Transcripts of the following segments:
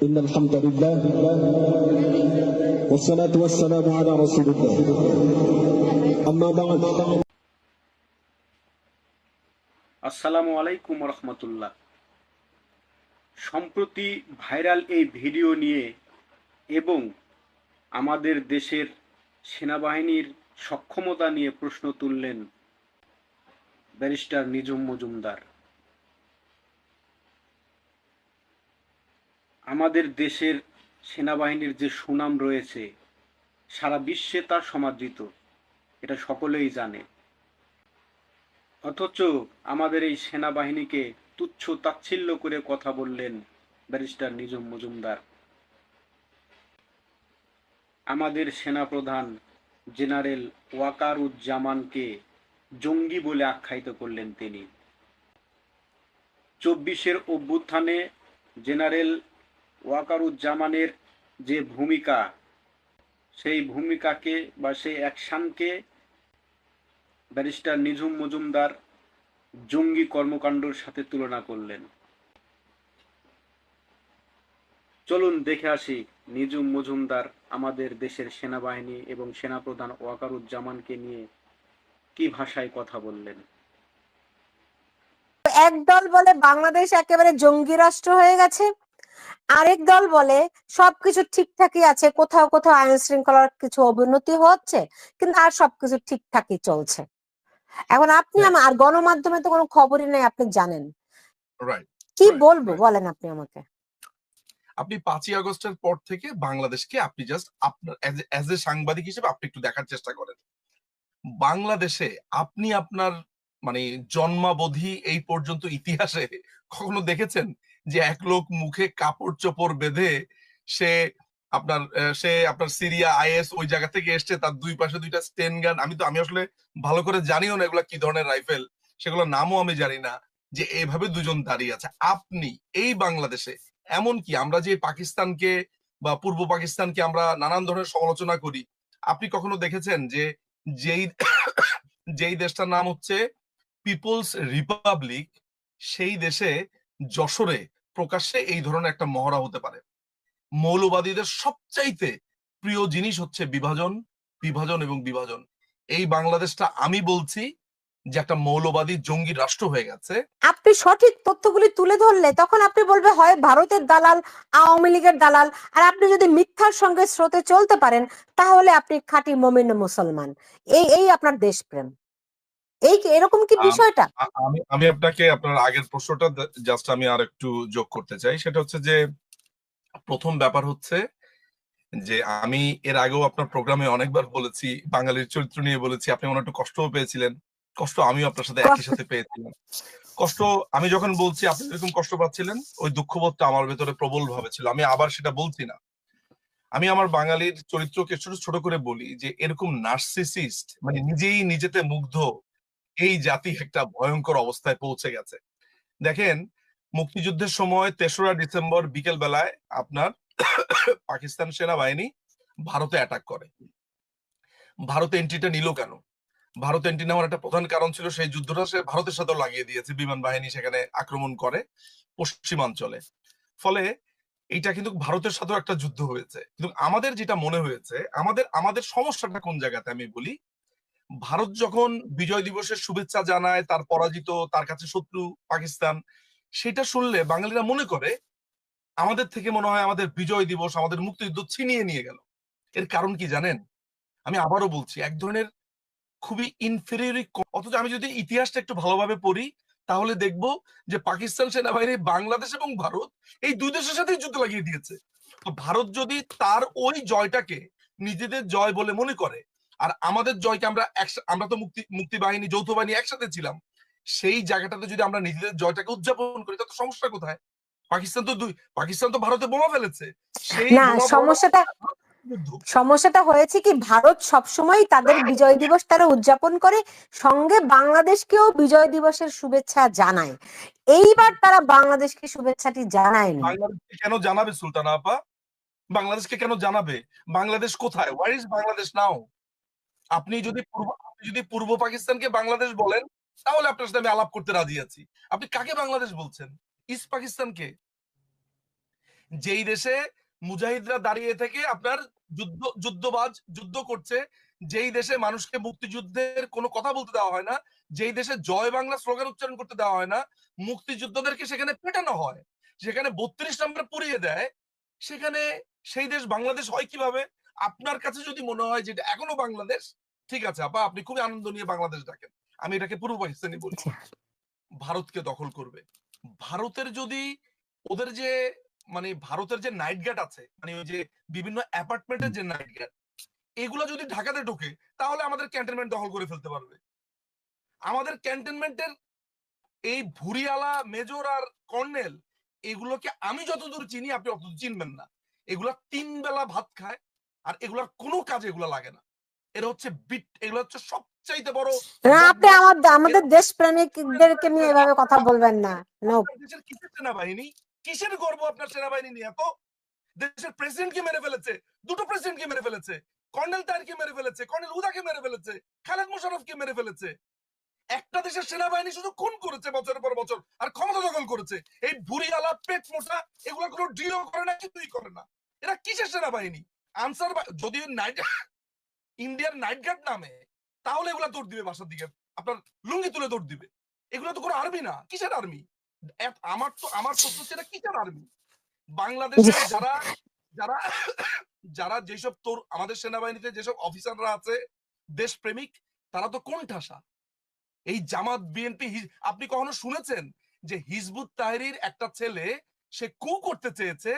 إن الحمد لله والصلاة والسلام على رسول الله أما بعد আসসালামু আলাইকুম রহমতুল্লাহ সম্প্রতি ভাইরাল এই ভিডিও নিয়ে এবং আমাদের দেশের সেনাবাহিনীর সক্ষমতা নিয়ে প্রশ্ন তুললেন ব্যারিস্টার নিজুম মজুমদার আমাদের দেশের সেনাবাহিনীর যে সুনাম রয়েছে, সারা বিশ্বে তা সমাদৃত, এটা সকলেই জানে। অথচ আমাদের এই সেনাবাহিনীকে তুচ্ছ তাচ্ছিল্য করে কথা বললেন ব্যারিস্টার নিজম মজুমদার। আমাদের সেনাপ্রধান জেনারেল ওয়াকারুজ্জামানকে জঙ্গি বলে আখ্যায়িত করলেন তিনি। চব্বিশের অভ্যুত্থানে জেনারেল ওয়াকারুজ্জামানের যে ভূমিকা, সেই ভূমিকাকে বা সেই অ্যাকশনকে ব্যারিস্টার নিঝুম মজুমদার জঙ্গি কর্মকাণ্ডের সাথে তুলনা করলেন। চলুন দেখে আসি নিজুম মজুমদার আমাদের দেশের সেনাবাহিনী এবং সেনাপ্রধান ওয়াকারুজ্জামানকে নিয়ে কি ভাষায় কথা বললেন। এক দল বলে বাংলাদেশ একেবারে জঙ্গি রাষ্ট্র হয়ে গেছে। আরেক দল বলে সবকিছু ঠিকঠাকই আছে কোথাও কোথাও আইন শৃঙ্খলার কিছু অবনতি হচ্ছে কিন্তু আর সবকিছু ঠিকঠাকই চলছে। এখন আপনি আর গণমাধ্যমে তো কোনো খবরই নেই আপনি জানেন। কি বলব বলেন আপনি আমাকে? আপনি পাঁচই আগস্টের পর থেকে বাংলাদেশকে আপনি জাস্ট আপনার অ্যাজ এ সাংবাদিক হিসেবে আপনি একটু দেখার চেষ্টা করেন। বাংলাদেশে আপনি আপনার মানে জন্মাবধি এই পর্যন্ত ইতিহাসে কখনো দেখেছেন? যে এক লোক মুখে কাপড় চোপড় বেঁধে সে আপনার সে আপনার সিরিয়া, আইএস ওই জায়গা থেকে এসছে, তার দুই পাশে দুইটা স্টেন গান। আমি তো, আমি আসলে ভালো করে জানিও না এগুলা কি ধরনের রাইফেল। সেগুলোর নামও আমি জানি না যে এভাবে দুজন দাঁড়িয়ে আছে। আপনি এই বাংলাদেশে এমনকি আমরা যে পাকিস্তানকে বা পূর্ব পাকিস্তানকে আমরা নানান ধরনের সমালোচনা করি, আপনি কখনো দেখেছেন যে যেই যেই দেশটার নাম হচ্ছে পিপলস রিপাবলিক, সেই দেশে যশোরে প্রকাশ্যে এই ধরনের একটা মহড়া হতে পারে। মৌলবাদীদের সবচাইতে প্রিয় জিনিস হচ্ছে বিভাজন বিভাজন এবং বিভাজন। এই বাংলাদেশটা আমি বলছি যে একটা মৌলবাদী জঙ্গি রাষ্ট্র হয়ে গেছে। আপনি সঠিক তথ্যগুলি তুলে ধরলে তখন আপনি বলবে, হয় ভারতের দালাল, আওয়ামী লীগের দালাল, আর আপনি যদি মিথ্যার সঙ্গে স্রোতে চলতে পারেন, তাহলে আপনি খাঁটি মমিন মুসলমান। এই এই আপনার দেশপ্রেম। এই এরকম কি বিষয়টা? আমি আমি আপনাকে আপনার আগের প্রশ্নটা জাস্ট আমি আর একটু যোগ করতে চাই। সেটা হচ্ছে যে প্রথম ব্যাপার হচ্ছে যে আমি এর আগেও আপনার প্রোগ্রামে অনেকবার বলেছি বাঙালির চরিত্র নিয়ে বলেছি আপনি একটু কষ্টও পেয়েছিলেন। কষ্ট আমিও আপনার সাথে একই সাথে পেয়েছিলাম। কষ্ট আমি যখন বলছি আপনি যেরকম কষ্ট পাচ্ছিলেন ওই দুঃখবোধটা আমার ভেতরে প্রবল ভাবে ছিল। আমি আবার সেটা বলছি না। আমি আমার বাঙালির চরিত্রকে ছোট ছোট করে বলি যে এরকম নার্সিসিস্ট মানে নিজেই নিজেতে মুগ্ধ এই জাতি একটা ভয়ঙ্কর অবস্থায় পৌঁছে গেছে। দেখেন, মুক্তিযুদ্ধের সময় তেসরা ডিসেম্বর বিকেল বেলায় আপনার পাকিস্তান সেনাবাহিনী ভারতে অ্যাটাক করে। ভারত এন্ট্রিটা নিল কেন? ভারত এন্ট্রি নেওয়ার একটা প্রধান কারণ ছিল সেই যুদ্ধটা সে ভারতের সাথেও লাগিয়ে দিয়েছে, বিমান বাহিনী সেখানে আক্রমণ করে পশ্চিমাঞ্চলে। ফলে এটা কিন্তু ভারতের সাথেও একটা যুদ্ধ হয়েছে। কিন্তু আমাদের যেটা মনে হয়েছে, আমাদের আমাদের সমস্যাটা কোন জায়গাতে আমি বলি ভারত যখন বিজয় দিবসের শুভেচ্ছা জানায়, তার পরাজিত, তার কাছে শত্রু পাকিস্তান, সেটা শুনলে বাঙালিরা মনে করে, আমাদের থেকে মনে হয় আমাদের বিজয় দিবস, আমাদের মুক্তিযুদ্ধ ছিনিয়ে নিয়ে গেল। এর কারণ কি জানেন? আমি আবারও বলছি, এক ধরনের খুবই ইনফেরিয়রি অথচ আমি যদি ইতিহাসটা একটু ভালোভাবে পড়ি, তাহলে দেখব যে পাকিস্তান সেনাবাহিনী, বাংলাদেশ এবং ভারত এই দুই দেশের সাথেই যুদ্ধ লাগিয়ে দিয়েছে। ভারত যদি তার ওই জয়টাকে নিজেদের জয় বলে মনে করে আর আমাদের জয়কে আমরা আমরা তো মুক্তি মুক্তি বাহিনী যৌথ বাহিনী একসাথে ছিলাম। সেই জায়গাটাতে যদি আমরা নিজেদের জয়টাকে উদযাপন করি তাতে সমস্যা কোথায়? পাকিস্তান তো দুই পাকিস্তান তো ভারতে বোমা ফেলেছে। সেই না সমস্যাটা সমস্যাটা হয়েছে কি ভারত সবসময় তাদের বিজয় দিবস তারা উদযাপন করে সঙ্গে বাংলাদেশকেও বিজয় দিবসের শুভেচ্ছা জানায়। এইবার তারা বাংলাদেশকে শুভেচ্ছাটি বাংলাদেশকে কেন জানাবে সুলতানা আপা? বাংলাদেশকে কেন জানাবে? বাংলাদেশ কোথায়? ওয়ার ইজ বাংলাদেশ নাও আপনি যদি পূর্ব, আপনি যদি পূর্ব পাকিস্তানকে বাংলাদেশ বলেন, তাহলে আপনার সাথে আমি আলাপ করতে রাজি আছি। আপনি কাকে বাংলাদেশ বলছেন? ইস্ট পাকিস্তানকে? যেই দেশে মুজাহিদরা দাঁড়িয়ে থেকে আপনার যুদ্ধ, যুদ্ধবাজ যুদ্ধ করছে, যেই দেশে মানুষকে মুক্তিযুদ্ধের কোনো কথা বলতে দেওয়া হয় না, যেই দেশে জয় বাংলা স্লোগান উচ্চারণ করতে দেওয়া হয় না, মুক্তিযুদ্ধদেরকে সেখানে পেটানো হয়। সেখানে বত্রিশ নম্বর পুড়িয়ে দেয়। সেখানে সেই দেশ বাংলাদেশ হয় কীভাবে? আপনার কাছে যদি মনে হয় যে এখনও বাংলাদেশ ঠিক আছে আপা আপনি খুবই আনন্দ নিয়ে বাংলাদেশ ডাকেন। আমি এটাকে পূর্ব পাকিস্তানি বলি। ভারতকে দখল করবে। ভারতের যদি ওদের যে মানে ভারতের যে নাইট গার্ড আছে মানে ওই যে বিভিন্ন অ্যাপার্টমেন্টের যে নাইট গার্ড এগুলো যদি ঢাকাতে ঢোকে তাহলে আমাদের ক্যান্টনমেন্ট দখল করে ফেলতে পারবে। আমাদের ক্যান্টনমেন্টের এই ভুরিয়ালা মেজর আর কর্নেল এগুলোকে আমি যতদূর চিনি আপনি অতদূর চিনবেন না। এগুলা তিন বেলা ভাত খায় আর এগুলার কোনো কাজে এগুলো লাগে না। এরা হচ্ছে বিট এগুলো হচ্ছে সবচাইতে বড় আপনি আমার আমাদের দেশপ্রেমিকদেরকে নিয়ে এভাবে কথা বলবেন না। দেশের কিসের সেনাবাহিনী? কিসের গর্ব আপনার সেনাবাহিনী নিয়ে এত? দেশের প্রেসিডেন্টকে মেরে ফেলেছে দুটো প্রেসিডেন্টকে মেরে ফেলেছে কর্নেল তারকে মেরে ফেলেছে কর্নেল উদাকে মেরে ফেলেছে খালেদ মোশারফকে মেরে ফেলেছে। একটা দেশের সেনাবাহিনী শুধু খুন করেছে বছরের পর বছর আর ক্ষমতা দখল করেছে। এই আলা পেট মোটা এগুলো কোনো করে না কিছুই করে না। এরা কিসের সেনাবাহিনী? আনসার যদি নাইট ইন্ডিয়ান নাইট গার্ড নামে তাহলে এগুলা দৌড় দিবে বাসার দিকে। আপনার লুঙ্গি তুলে দৌড় দিবে। এগুলো তো কোনো আর্মি না। কিসের আর্মি আমার তো আমার প্রশ্ন এটা কিসের আর্মি বাংলাদেশে যারা যারা যারা যেসব তোর আমাদের সেনাবাহিনীতে যেসব অফিসাররা আছে দেশপ্রেমিক তারা তো কোন ঠাসা? এই জামাত বিএনপি আপনি কখনো শুনেছেন যে হিজবুত তাহরির একটা ছেলে সে কু করতে চেয়েছে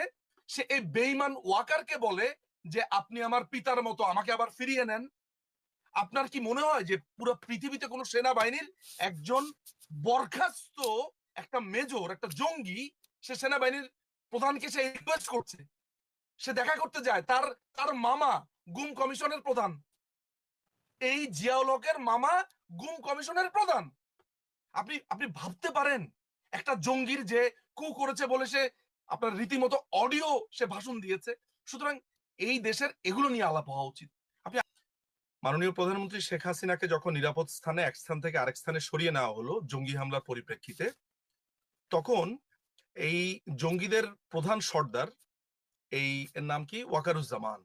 সে এই বেইমান ওয়াকারকে বলে যে আপনি আমার পিতার মতো, আমাকে আবার ফিরিয়ে নেন। আপনার কি মনে হয় যে পুরো পৃথিবীতে কোনো সেনাবাহিনীর একজন বরখাস্ত একটা মেজর, একটা জঙ্গি, সে সেনাবাহিনীর প্রধানকে সে রিকোয়েস্ট করছে? সে দেখা করতে যায়, তার তার মামা গুম কমিশনের প্রধান। এই জিয়াউলকের মামা গুম কমিশনের প্রধান। আপনি আপনি ভাবতে পারেন, একটা জঙ্গির যে কু করেছে বলে সে আপনার রীতিমতো অডিও সে ভাষণ দিয়েছে। সুতরাং এই দেশের এগুলো নিয়ে আলাপ হওয়া উচিত। আপনি মাননীয় প্রধানমন্ত্রী শেখ হাসিনাকে যখন নিরাপদ স্থানে এক স্থান থেকে আরেক স্থানে সরিয়ে নেওয়া হলো জঙ্গি হামলার পরিপ্রেক্ষিতে, তখন এই জঙ্গিদের প্রধান সর্দার, এই নাম কি? ওয়াকারুজ্জামান।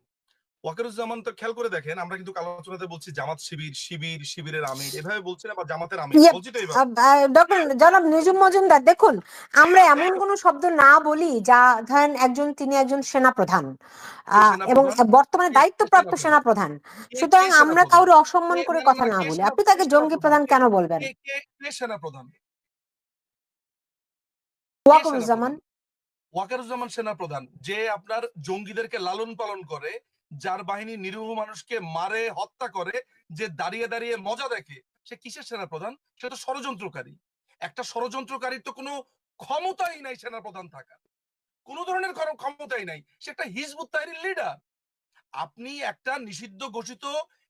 ওয়াকারুজ্জামান তো খেয়াল করে দেখেন আমরা কিন্তু আলোচনাতে বলছি জামাত শিবির শিবির শিবিরের আমির এভাবে বলছি না বা জামাতের আমির বলছি তো এইভাবে। ডক্টর জনাব নিজুম মজুমদার দেখুন আমরা এমন কোন শব্দ না বলি যা ধরেন একজন তিনি একজন সেনা প্রধান এবং বর্তমানে দায়িত্বপ্রাপ্ত সেনা প্রধান সুতরাং আমরা? কাউরে অসম্মান করে কথা না, বলি। আপনি তাকে জঙ্গি প্রধান? কেন বলবেন? কে সেনা প্রধান ওয়াকুরুজ্জামান। ওয়াকারুজ্জামান সেনা প্রধান যে আপনার জঙ্গিদেরকে লালন পালন করে যার বাহিনী নিরীহ মানুষকে মারে, হত্যা করে, যে দাঁড়িয়ে দাঁড়িয়ে মজা দেখে, সে কিসের সেনা প্রধান সে তো ষড়যন্ত্রকারী। একটা ষড়যন্ত্রকারীর তো কোনো ক্ষমতাই নাই সেনা প্রধান থাকার। কোনো ধরনের ক্ষম- ক্ষমতাই নাই। সে একটা হিজবুত তাহরির লিডার আপনি একটা নিষিদ্ধ ঘোষিত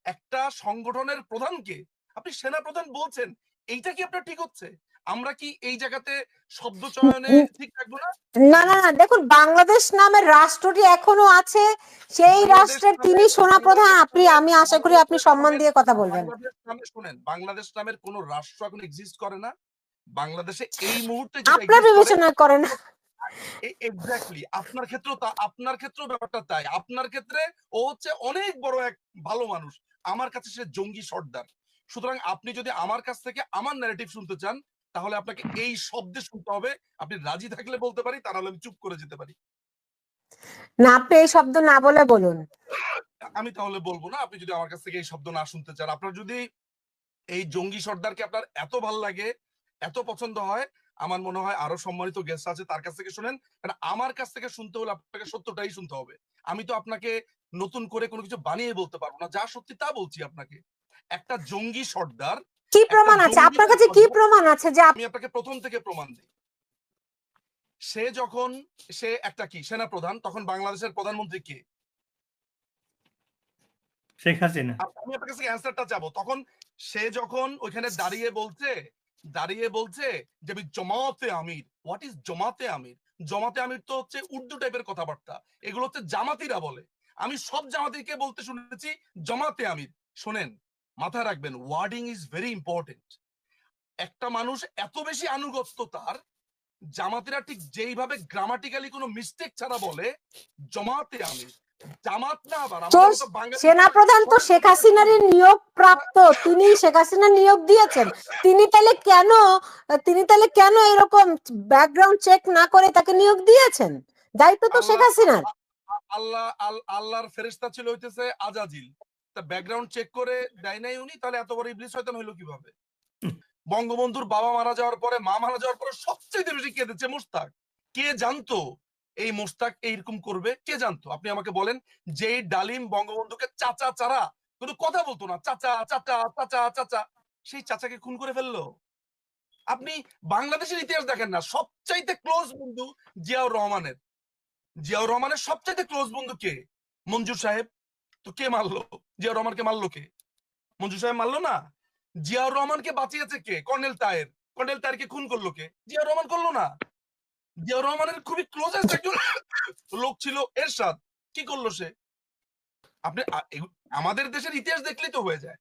একটা সংগঠনের প্রধানকে আপনি সেনা প্রধান বলছেন, এইটা কি আপনার ঠিক হচ্ছে? আমরা কি এই জায়গাতে শব্দ চয়নে ঠিক থাকব না? না না না দেখুন বাংলাদেশ নামের রাষ্ট্রটি এখনও আছে। সেই রাষ্ট্রের তিনি সোনা প্রধান আপনি আমি আশা করি আপনি সম্মান দিয়ে কথা বলবেন। শুনেন বাংলাদেশ নামের কোন রাষ্ট্র এখন এক্সিস্ট করে না। বাংলাদেশে এই মুহূর্তে আপনার বিবেচনা করেন এক্স্যাক্টলি আপনার ক্ষেত্রেও তা আপনার ক্ষেত্রেও ব্যাপারটা তাই। আপনার ক্ষেত্রে ও হচ্ছে অনেক বড় এক ভালো মানুষ। আমার কাছে সে জঙ্গি সর্দার। সুতরাং আপনি যদি আমার কাছ থেকে আমার ন্যারেটিভ শুনতে চান তাহলে আপনাকে এই শব্দে শুনতে হবে। আপনি রাজি থাকলে বলতে পারি তা নাহলে আমি চুপ করে যেতে পারি। না আপনি এই শব্দ না বলে বলুন। আমি তাহলে বলব না আপনি যদি আমার কাছ থেকে এই শব্দ না শুনতে চান। আপনার যদি এই জঙ্গি সর্দারকে আপনার এত ভালো লাগে এত পছন্দ হয় আমার মনে হয় আরও সম্মানিত গেস্ট আছে তার কাছ থেকে শুনেন। কারণ আমার কাছ থেকে শুনতে হলে আপনাকে সত্যটাই শুনতে হবে। আমি তো আপনাকে নতুন করে কোনো কিছু বানিয়ে বলতে পারব না যা সত্যি তা বলছি আপনাকে। একটা জঙ্গি সর্দার কি প্রমাণ আছে? আপনার কাছে কি প্রমাণ আছে যে আমি আপনাকে প্রথম থেকে প্রমাণ দিই। সে যখন সে একটা কি? সেনা প্রধান তখন বাংলাদেশের প্রধানমন্ত্রী কে? শেখ হাসিনা। আমি আপনার কাছে অ্যান্সারটা চাবো। তখন সে যখন ওইখানে দাঁড়িয়ে বলছে দাঁড়িয়ে বলছে যে আমি জমাতে আমির। হোয়াট ইজ জমাতে আমির? জমাতে আমির তো হচ্ছে উর্দু টাইপের কথাবার্তা। এগুলো হচ্ছে জামাতিরা বলে। আমি সব জামাতিকে বলতে শুনেছি জমাতে আমির। শোনেন মাথায় রাখবেন ওয়ার্ডিং ইজ ভেরি ইম্পর্টেন্ট একটা মানুষ এত বেশি আনুগত্য তার জামাতেরা ঠিক যেইভাবে গ্রামাটিক্যালি কোনো মিস্টেক ছাড়া বলে জমাতে আমি জামাত না আবার তো আমাদের সেনাপ্রধান তো শেখ হাসিনারই নিয়োগ প্রাপ্ত তিনি শেখ হাসিনা নিয়োগ দিয়েছেন। তিনি তাহলে কেন তিনি তাহলে কেন এরকম ব্যাকগ্রাউন্ড চেক না করে তাকে নিয়োগ দিয়েছেন? দায়িত্ব তো শেখ হাসিনার। আল্লাহ আল্লাহর ফেরেশতা ছিল হইতেছে আজাজিল। তা ব্যাকগ্রাউন্ড চেক করে দেয় নাই উনি, তাহলে এত বড় ইবলিস শয়তান হইল কীভাবে? বঙ্গবন্ধুর বাবা মারা যাওয়ার পরে, মা মারা যাওয়ার পরে সবচেয়ে বেশি কেঁদেছে কে জানতো এই এইরকম করবে? কে জানতো? আপনি আমাকে বলেন যে ডালিম বঙ্গবন্ধুকে চাচা চারা, কোনো কথা বলতো না, চাচা চাচা চাচা চাচা, সেই চাচাকে খুন করে ফেলল? আপনি বাংলাদেশের ইতিহাস দেখেন না, সবচাইতে ক্লোজ বন্ধু জিয়াউর রহমানের। জিয়াউর রহমানের সবচাইতে ক্লোজ বন্ধু কে? মঞ্জুর সাহেব। তো কে মারলো? জিয়াউর রহমানকে মারলো কে? মঞ্জু সাহেব মারলো না? জিয়াউর রহমানকে বাঁচিয়েছে কে? কর্নেল তায়ের। কর্নেল তায়েরকে খুন করল কে? জিয়াউর রহমান করল না? জিয়াউর রহমানের খুবই ক্লোজেস্ট একজন লোক ছিল এরশাদ। কি করল সে? আপনি আমাদের দেশের ইতিহাস দেখলেই তো হয়ে যায়।